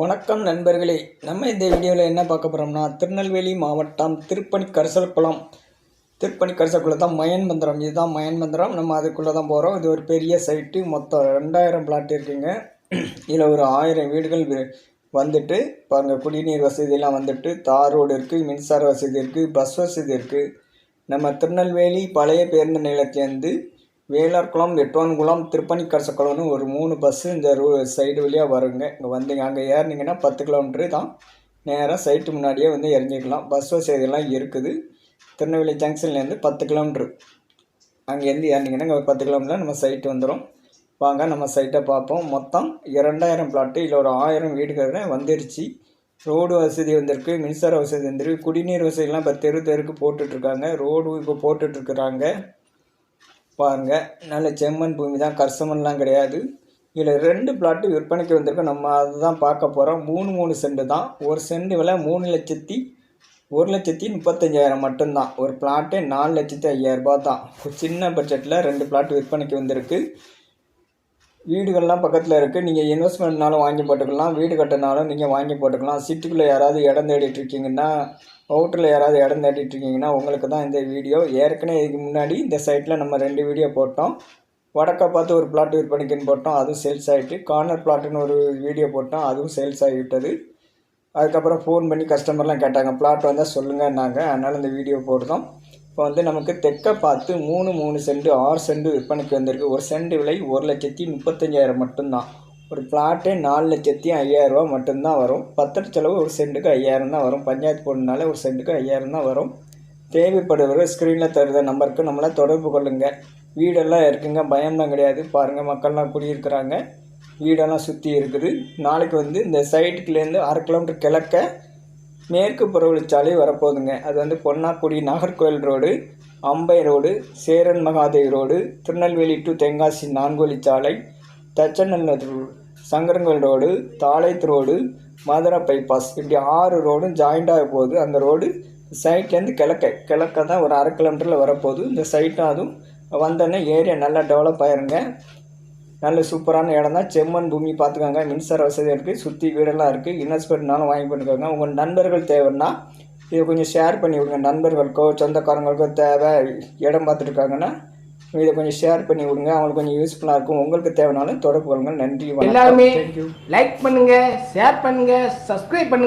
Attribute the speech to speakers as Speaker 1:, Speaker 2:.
Speaker 1: வணக்கம் நண்பர்களே. நம்ம இந்த வீடியோவில் என்ன பார்க்க போகிறோம்னா திருநெல்வேலி மாவட்டம் திருப்பணி கரிசல்குளம் திருப்பணி கரிசல்குளம் தான் மயன் மந்திரம். இதுதான் மயன் மந்திரம். நம்ம அதுக்குள்ளே தான் போகிறோம் இது ஒரு பெரிய சைட்டு மொத்தம் ரெண்டாயிரம் பிளாட் இருக்குங்க. இதில் ஒரு ஆயிரம் வீடுகள் வந்துட்டு இப்போ பாருங்கள் குடிநீர் வசதியெல்லாம் வந்துட்டு தார் ரோடு இருக்குது மின்சார வசதி இருக்குது பஸ் வசதி இருக்குது நம்ம திருநெல்வேலி பழைய பேருந்து நிலையத்துலேருந்து வேளார்குளம் எட்டோன்குளம் திருப்பணிக்கரசக்குளம்னு ஒரு மூணு பஸ்ஸு இந்த ரூ சைடு வழியாக வருங்க. இங்கே வந்தீங்க அங்கே ஏறினீங்கன்னா பத்து கிலோமீட்ரு தான். நேராக சைட்டு முன்னாடியே வந்து இறங்கிக்கலாம் பஸ் வசதியெல்லாம் இருக்குது. திருநெல்வேலி ஜங்ஷன்லேருந்து பத்து கிலோமீட்ரு அங்கேருந்து ஏறினீங்கன்னா இங்கே பத்து கிலோமீட்டர் நம்ம சைட்டு வந்துடும் வாங்க நம்ம சைட்டை பார்ப்போம். மொத்தம் இரண்டாயிரம் பிளாட்டு இல்லை ஒரு ஆயிரம் வீடுகள் வந்துருச்சு. ரோடு வசதி வந்திருக்கு மின்சார வசதி வந்திருக்கு. குடிநீர் வசதிலாம் இப்போ தெரு தெருக்கு போட்டுட்ருக்காங்க ரோடு இப்போ போட்டுட்ருக்குறாங்க பாருங்கள் நல்ல செம்மண் பூமி தான். கர்சமன்லாம் கிடையாது. இதில் ரெண்டு பிளாட்டு விற்பனைக்கு வந்திருக்கு. நம்ம அதுதான் பார்க்க போகிறோம் மூணு மூணு செண்டு தான். ஒரு செண்டு விலை மூணு லட்சத்தி ஒரு லட்சத்தி முப்பத்தஞ்சாயிரம் மட்டும்தான். ஒரு பிளாட்டே நாலு லட்சத்தி ஐயாயிரரூபா தான். ஒரு சின்ன பட்ஜெட்டில் ரெண்டு பிளாட் விற்பனைக்கு வந்திருக்கு. வீடுகள்லாம் பக்கத்தில் இருக்குது நீங்கள் இன்வெஸ்ட்மெண்ட்னாலும் வாங்கி போட்டுக்கலாம். வீடு கட்டினாலும் நீங்கள் வாங்கி போட்டுக்கலாம். சிட்டிக்குள்ளே யாராவது இடம் தேடிட்டுருக்கீங்கன்னா அவுட்டரில் யாராவது இடம் தேடிட்டு இருக்கீங்கன்னா உங்களுக்கு தான் இந்த வீடியோ. ஏற்கனவே இதுக்கு முன்னாடி இந்த சைட்டில் நம்ம ரெண்டு வீடியோ போட்டோம். வடக்கை பார்த்து ஒரு பிளாட் விற்பனைக்குன்னு போட்டோம். அதுவும் சேல்ஸ் ஆகிட்டு கார்னர் பிளாட்டுன்னு ஒரு வீடியோ போட்டோம். அதுவும் சேல்ஸ் ஆகிவிட்டது அதுக்கப்புறம் ஃபோன் பண்ணி கஸ்டமர்லாம் கேட்டாங்க. பிளாட் வந்தால் சொல்லுங்கன்னாங்க. அதனால் இந்த வீடியோ போட்டோம். இப்போ வந்து நமக்கு தெற்க பார்த்து மூணு மூணு சென்ட் ஆறு சென்ட் விற்பனைக்கு வந்திருக்கு. ஒரு சென்ட் விலை ஒரு லட்சத்தி முப்பத்தஞ்சாயிரம் மட்டும்தான். ஒரு பிளாட்டு நாலு லட்சத்தி ஐயாயிரரூவா மட்டும்தான் வரும். பத்திர செலவு ஒரு சென்ட்டுக்கு ஐயாயிரம் தான் வரும். பஞ்சாயத்து போடனால ஒரு சென்ட்டுக்கு ஐயாயிரம் தான் வரும். தேவைப்படுவர் ஸ்க்ரீனில் தருத நம்பருக்கு நம்மளை தொடர்பு கொள்ளுங்கள் வீடெல்லாம் இருக்குங்க பயம்லாம் கிடையாது. பாருங்கள் மக்கள்லாம் குடியிருக்கிறாங்க. வீடெல்லாம் சுற்றி இருக்குது. நாளைக்கு வந்து இந்த சைட்டுக்குலேருந்து அரை கிலோமீட்டர் கிழக்க மேற்கு புறவழிச்சாலை வரப்போகுதுங்க. அது வந்து Ponnakudi Nagercoil road Ambai road Cheran Mahadevi road Tirunelveli to Tenkasi நான்கு வழிச்சாலை தச்சநல்லூர் ரோடு ரோடு தாளைத் ரோடு மதுரை பைபாஸ் இப்படி ஆறு ரோடும் ஜாயிண்டாக போகுது. அந்த ரோடு சைட்லேருந்து கிழக்க கிழக்க தான் ஒரு அரை கிலோமீட்டரில் வரப்போகுது. இந்த சைட்டும் அதுவும் வந்தோடனே ஏரியா நல்லா டெவலப் ஆயிருங்க. நல்ல சூப்பரான இடம் தான் செம்மண் பூமி பார்த்துக்கோங்க. மின்சார வசதி இருக்குது சுற்றி வீடெல்லாம் இருக்குது இன்வெஸ்ட்மெண்ட்னாலும் வாங்கி பண்ணிக்கோங்க. உங்கள் நண்பர்கள் தேவைன்னா இதை கொஞ்சம் ஷேர் பண்ணி விடுங்க. நண்பர்களுக்கோ சொந்தக்காரங்களுக்கோ தேவை இடம் பார்த்துட்டு இருக்காங்கன்னா இதை கொஞ்சம் ஷேர் பண்ணி விடுங்க. அவங்களுக்கு கொஞ்சம் யூஸ்ஃபுல்லாக இருக்கும். உங்களுக்கு தேவைனாலும் தொடர்பு கொள்ளுங்கள். நன்றி
Speaker 2: எல்லாருமே லைக் பண்ணுங்க ஷேர் பண்ணுங்க சப்ஸ்கிரைப் பண்ணுங்க.